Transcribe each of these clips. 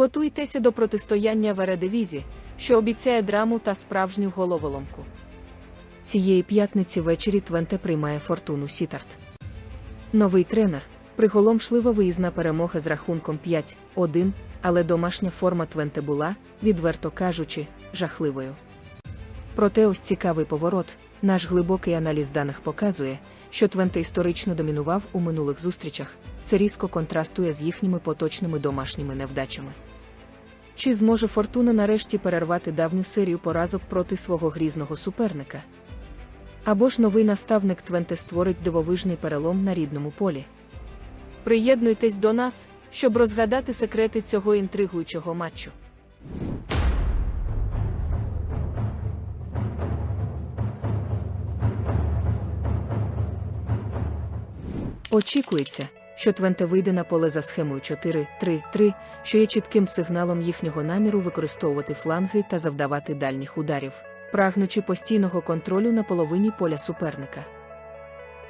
Готуйтеся до протистояння в Ередивізі, що обіцяє драму та справжню головоломку. Цієї п'ятниці ввечері Твенте приймає фортуну Сітарт. Новий тренер, приголомшлива виїзна перемога з рахунком 5-1, але домашня форма Твенте була, відверто кажучи, жахливою. Проте ось цікавий поворот. Наш глибокий аналіз даних показує, що Твенте історично домінував у минулих зустрічах, це різко контрастує з їхніми поточними домашніми невдачами. Чи зможе Фортуна нарешті перервати давню серію поразок проти свого грізного суперника? Або ж новий наставник Твенте створить дивовижний перелом на рідному полі? Приєднуйтесь до нас, щоб розгадати секрети цього інтригуючого матчу. Очікується, що Твенте вийде на поле за схемою 4-3-3, що є чітким сигналом їхнього наміру використовувати фланги та завдавати дальніх ударів, прагнучи постійного контролю на половині поля суперника.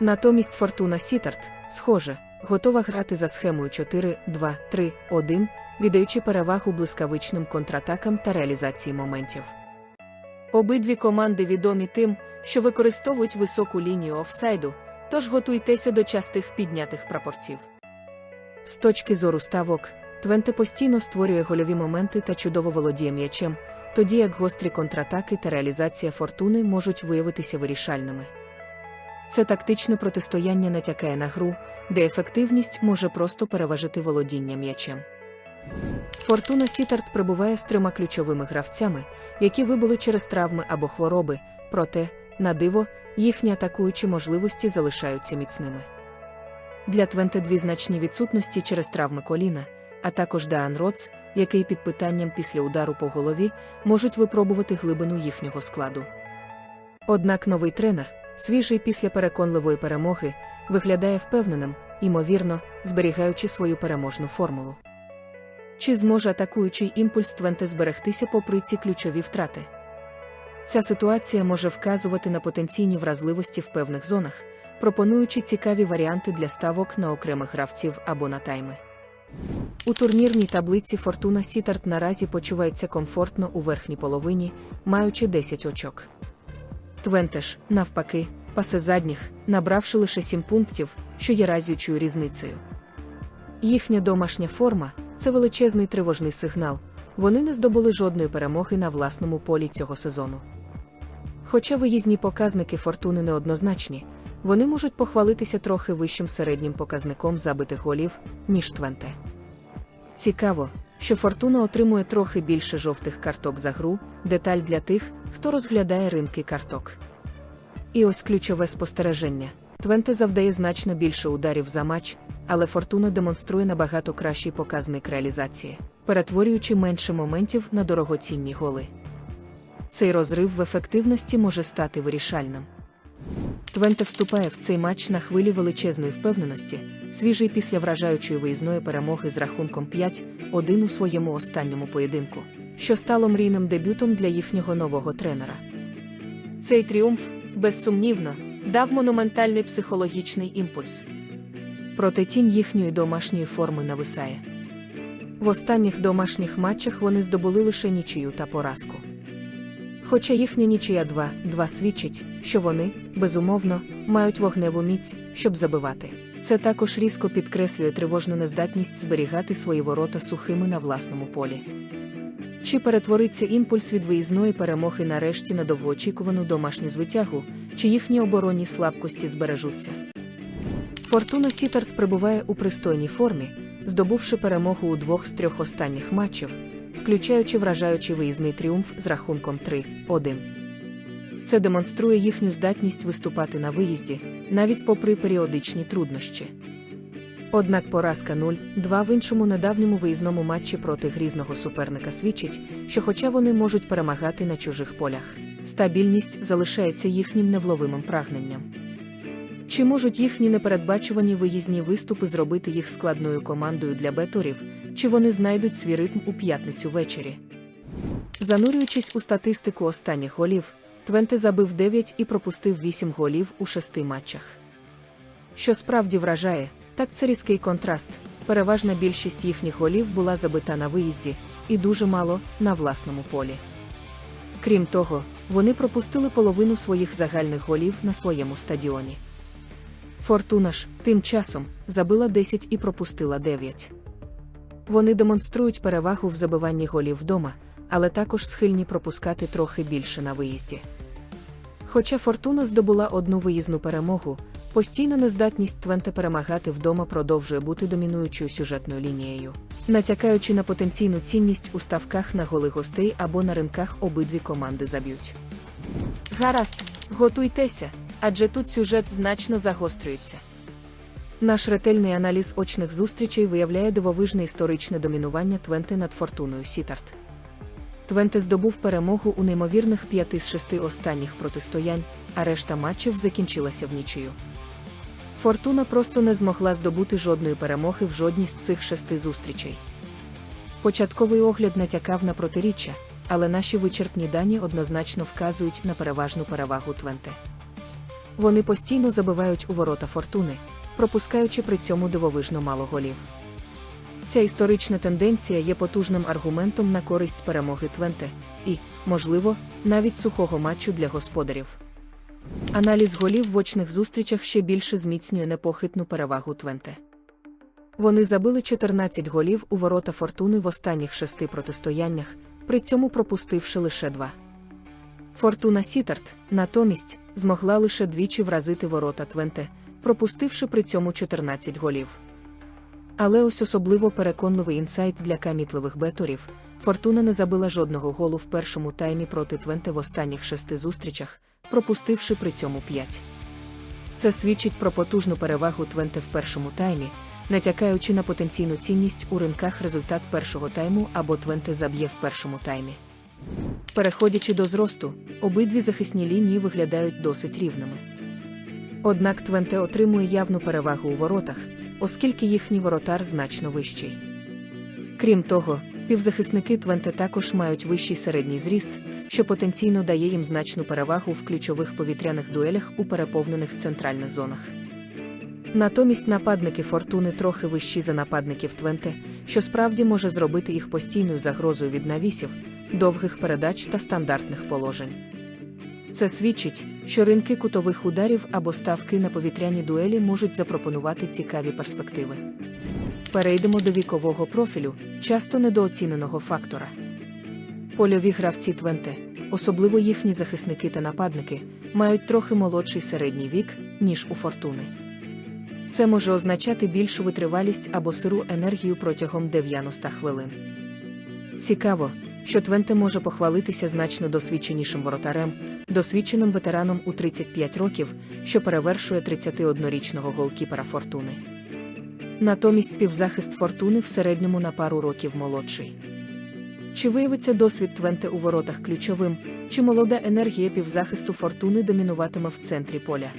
Натомість Фортуна Сітарт, схоже, готова грати за схемою 4-2-3-1, віддаючи перевагу блискавичним контратакам та реалізації моментів. Обидві команди відомі тим, що використовують високу лінію офсайду, тож готуйтеся до частих піднятих прапорців. З точки зору ставок, Твенте постійно створює гольові моменти та чудово володіє м'ячем, тоді як гострі контратаки та реалізація фортуни можуть виявитися вирішальними. Це тактичне протистояння натякає на гру, де ефективність може просто переважити володіння м'ячем. Фортуна Сітарт прибуває з трьома ключовими гравцями, які вибули через травми або хвороби, проте, на диво, їхні атакуючі можливості залишаються міцними. Для Твенте дві значні відсутності через травми коліна, а також Даан Роц, який під питанням після удару по голові можуть випробувати глибину їхнього складу. Однак новий тренер, свіжий після переконливої перемоги, виглядає впевненим, ймовірно, зберігаючи свою переможну формулу. Чи зможе атакуючий імпульс Твенте зберегтися попри ці ключові втрати? Ця ситуація може вказувати на потенційні вразливості в певних зонах, пропонуючи цікаві варіанти для ставок на окремих гравців або на тайми. У турнірній таблиці Фортуна Сітарт наразі почувається комфортно у верхній половині, маючи 10 очок. Твентеш, навпаки, пасе задніх, набравши лише 7 пунктів, що є разючою різницею. Їхня домашня форма це величезний тривожний сигнал. Вони не здобули жодної перемоги на власному полі цього сезону. Хоча виїзні показники фортуни неоднозначні, вони можуть похвалитися трохи вищим середнім показником забитих голів, ніж Твенте. Цікаво, що фортуна отримує трохи більше жовтих карток за гру, деталь для тих, хто розглядає ринки карток. І ось ключове спостереження: Твенте завдає значно більше ударів за матч, але фортуна демонструє набагато кращий показник реалізації, перетворюючи менше моментів на дорогоцінні голи. Цей розрив в ефективності може стати вирішальним. Твенте вступає в цей матч на хвилі величезної впевненості, свіжий після вражаючої виїзної перемоги з рахунком 5-1 у своєму останньому поєдинку, що стало мрійним дебютом для їхнього нового тренера. Цей тріумф, безсумнівно, дав монументальний психологічний імпульс. Проте тінь їхньої домашньої форми нависає. В останніх домашніх матчах вони здобули лише нічию та поразку. Хоча їхня нічия 2-2 свідчить, що вони, безумовно, мають вогневу міць, щоб забивати. Це також різко підкреслює тривожну нездатність зберігати свої ворота сухими на власному полі. Чи перетвориться імпульс від виїзної перемоги нарешті на довгоочікувану домашню звитягу, чи їхні оборонні слабкості збережуться? Фортуна Сітарт прибуває у пристойній формі, здобувши перемогу у двох з трьох останніх матчів, включаючи вражаючий виїзний тріумф з рахунком 3-1. Це демонструє їхню здатність виступати на виїзді, навіть попри періодичні труднощі. Однак поразка 0-2 в іншому недавньому виїзному матчі проти грізного суперника свідчить, що, хоча вони можуть перемагати на чужих полях, стабільність залишається їхнім невловимим прагненням. Чи можуть їхні непередбачувані виїзні виступи зробити їх складною командою для беторів, чи вони знайдуть свій ритм у п'ятницю ввечері? Занурюючись у статистику останніх голів, Твенте забив 9 і пропустив 8 голів у шести матчах. Що справді вражає, Так це різкий контраст. Переважна більшість їхніх голів була забита на виїзді, і дуже мало на власному полі. Крім того, вони пропустили половину своїх загальних голів на своєму стадіоні. Фортуна ж, тим часом, забила 10 і пропустила 9. Вони демонструють перевагу в забиванні голів вдома, але також схильні пропускати трохи більше на виїзді. Хоча Фортуна здобула одну виїзну перемогу, постійна нездатність Твенте перемагати вдома продовжує бути домінуючою сюжетною лінією, натякаючи на потенційну цінність у ставках на голи гостей або на ринках обидві команди заб'ють. Гаразд, готуйтеся, адже тут сюжет значно загострюється. Наш ретельний аналіз очних зустрічей виявляє дивовижне історичне домінування Твенте над фортуною Сітарт. Твенте здобув перемогу у неймовірних п'яти з шести останніх протистоянь, а решта матчів закінчилася в нічию. Фортуна просто не змогла здобути жодної перемоги в жодній з цих шести зустрічей. Початковий огляд натякав на протиріччя, але наші вичерпні дані однозначно вказують на переважну перевагу Твенте. Вони постійно забивають у ворота фортуни, пропускаючи при цьому дивовижно мало голів. Ця історична тенденція є потужним аргументом на користь перемоги Твенте і, можливо, навіть сухого матчу для господарів. Аналіз голів в очних зустрічах ще більше зміцнює непохитну перевагу Твенте. Вони забили 14 голів у ворота фортуни в останніх шести протистояннях, при цьому пропустивши лише два. Фортуна Сітарт, натомість, змогла лише двічі вразити ворота Твенте, пропустивши при цьому 14 голів. Але ось особливо переконливий інсайт для камітливих беторів. Фортуна не забила жодного голу в першому таймі проти Твенте в останніх шести зустрічах, пропустивши при цьому 5. Це свідчить про потужну перевагу Твенте в першому таймі, натякаючи на потенційну цінність у ринках результат першого тайму або Твенте заб'є в першому таймі. Переходячи до зросту, обидві захисні лінії виглядають досить рівними. Однак Твенте отримує явну перевагу у воротах, оскільки їхній воротар значно вищий. Крім того, півзахисники Твенте також мають вищий середній зріст, що потенційно дає їм значну перевагу в ключових повітряних дуелях у переповнених центральних зонах. Натомість нападники фортуни трохи вищі за нападників Твенте, що справді може зробити їх постійною загрозою від навісів, довгих передач та стандартних положень. Це свідчить, що ринки кутових ударів або ставки на повітряні дуелі можуть запропонувати цікаві перспективи. Перейдемо до вікового профілю, часто недооціненого фактора. Польові гравці Твенте, особливо їхні захисники та нападники, мають трохи молодший середній вік, ніж у фортуни. Це може означати більшу витривалість або сиру енергію протягом 90 хвилин. Цікаво, що Твенте може похвалитися значно досвідченішим воротарем, досвідченим ветераном у 35 років, що перевершує 31-річного голкіпера фортуни. Натомість півзахист фортуни в середньому на пару років молодший. Чи виявиться досвід Твенте у воротах ключовим, чи молода енергія півзахисту фортуни домінуватиме в центрі поля?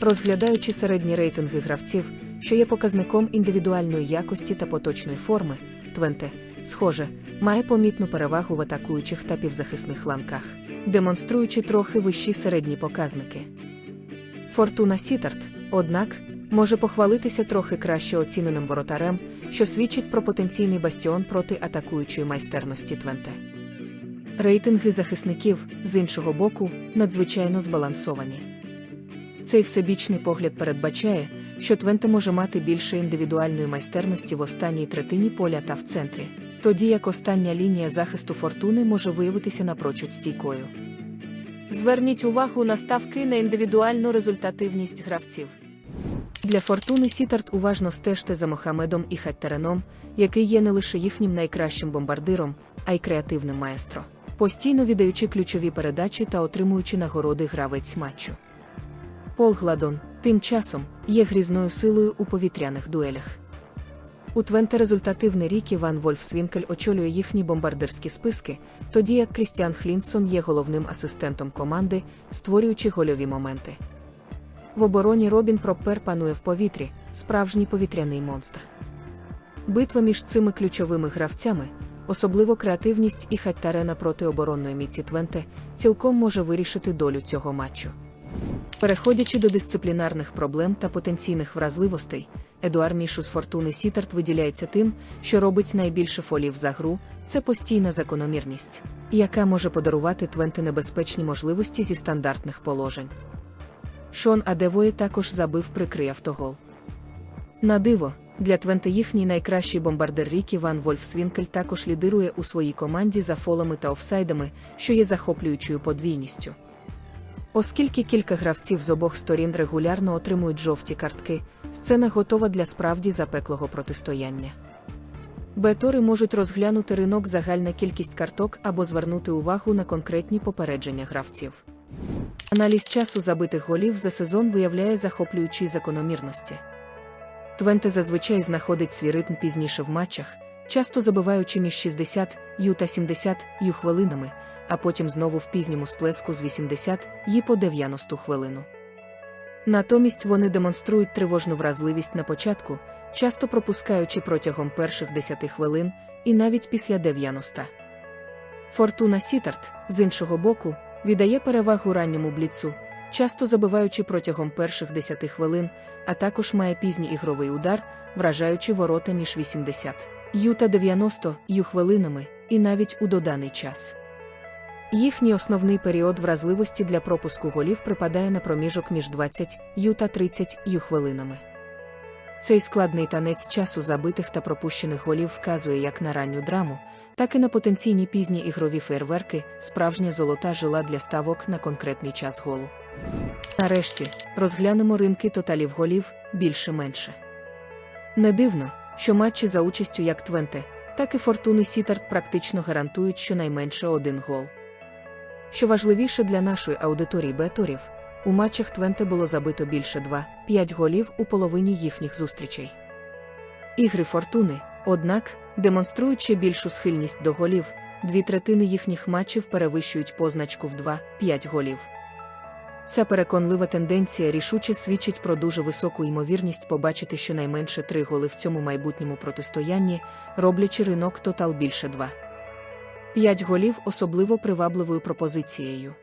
Розглядаючи середні рейтинги гравців, що є показником індивідуальної якості та поточної форми, Твенте, схоже, має помітну перевагу в атакуючих та півзахисних ланках, демонструючи трохи вищі середні показники. Фортуна Сітарт, однак, може похвалитися трохи краще оціненим воротарем, що свідчить про потенційний бастіон проти атакуючої майстерності Твенте. Рейтинги захисників, з іншого боку, надзвичайно збалансовані. Цей всебічний погляд передбачає, що Твенте може мати більше індивідуальної майстерності в останній третині поля та в центрі, тоді як остання лінія захисту фортуни може виявитися напрочуд стійкою. Зверніть увагу на ставки на індивідуальну результативність гравців. Для фортуни Сітарт уважно стежте за Мохамедом і Хаттереном, який є не лише їхнім найкращим бомбардиром, а й креативним маестро, постійно віддаючи ключові передачі та отримуючи нагороди гравець матчу. Пол Гладон, тим часом, є грізною силою у повітряних дуелях. У Твенте результативний рік Іван Вольфсвінкель очолює їхні бомбардирські списки, тоді як Крістіан Хлінсон є головним асистентом команди, створюючи гольові моменти. В обороні Робін Проппер панує в повітрі, справжній повітряний монстр. Битва між цими ключовими гравцями, особливо креативність і хаттарена проти оборонної міці Твенте, цілком може вирішити долю цього матчу. Переходячи до дисциплінарних проблем та потенційних вразливостей, Едуар Мішу з Фортуни Сітарт виділяється тим, що робить найбільше фолів за гру, це постійна закономірність, яка може подарувати Твенте небезпечні можливості зі стандартних положень. Шон Адевої також забив прикрий автогол. На диво, для Твенте їхній найкращий бомбардир Рікі Ван Вольфсвінкель також лідирує у своїй команді за фолами та офсайдами, що є захоплюючою подвійністю. Оскільки кілька гравців з обох сторін регулярно отримують жовті картки, сцена готова для справді запеклого протистояння. Бетори можуть розглянути ринок загальна кількість карток або звернути увагу на конкретні попередження гравців. Аналіз часу забитих голів за сезон виявляє захоплюючі закономірності. Твенте зазвичай знаходить свій ритм пізніше в матчах, часто забиваючи між 60 ю та 70 ю хвилинами, а потім знову в пізньому сплеску з 80 ї по 90 хвилину. Натомість вони демонструють тривожну вразливість на початку, часто пропускаючи протягом перших 10 хвилин і навіть після 90. Фортуна Сітарт, з іншого боку, віддає перевагу ранньому бліцу, часто забиваючи протягом перших 10 хвилин, а також має пізній ігровий удар, вражаючи ворота між 80 ю та 90 ю хвилинами, і навіть у доданий час. Їхній основний період вразливості для пропуску голів припадає на проміжок між 20 ю та 30 ю хвилинами. Цей складний танець часу забитих та пропущених голів вказує як на ранню драму, так і на потенційні пізні ігрові фейерверки, справжня золота жила для ставок на конкретний час голу. Нарешті розглянемо ринки тоталів голів більше-менше. Не дивно, що матчі за участю як Твенте, так і Фортуни Сітарт практично гарантують щонайменше один гол. Що важливіше для нашої аудиторії беторів, у матчах Твенте було забито більше 2-5 голів у половині їхніх зустрічей. Ігри Фортуни, однак, демонструючи більшу схильність до голів, дві третини їхніх матчів перевищують позначку в 2-5 голів. Ця переконлива тенденція рішуче свідчить про дуже високу ймовірність побачити щонайменше три голи в цьому майбутньому протистоянні, роблячи ринок тотал більше 2. 5 голів особливо привабливою пропозицією.